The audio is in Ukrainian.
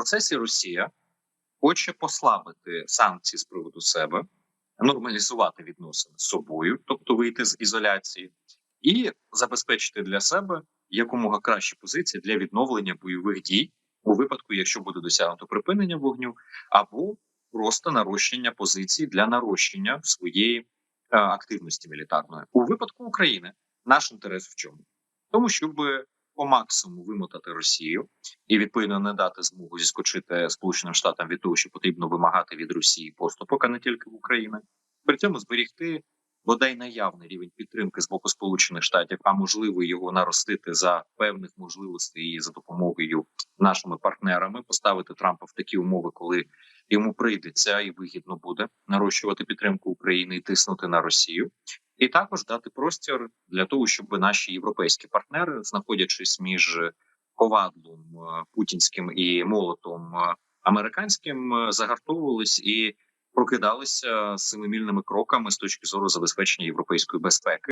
процесі Росія хоче послабити санкції з приводу себе, нормалізувати відносини з собою, тобто вийти з ізоляції, і забезпечити для себе якомога кращі позиції для відновлення бойових дій у випадку, якщо буде досягнуто припинення вогню, або просто нарощення позицій для нарощення своєї е, активності мілітарної у випадку України. Наш інтерес в чому? Тому, щоб по максимуму вимотати Росію і відповідно не дати змогу зіскочити Сполученим Штатам від того, що потрібно вимагати від Росії поступок, а не тільки в Україну. При цьому зберігти бодай наявний рівень підтримки з боку Сполучених Штатів, а можливо його наростити за певних можливостей і за допомогою нашими партнерами, поставити Трампа в такі умови, коли йому прийдеться і вигідно буде нарощувати підтримку України і тиснути на Росію, і також дати простір для того, щоб наші європейські партнери, знаходячись між ковадлом е, путінським і молотом е, американським, е, загартовувались і прокидалися семимільними кроками з точки зору забезпечення європейської безпеки.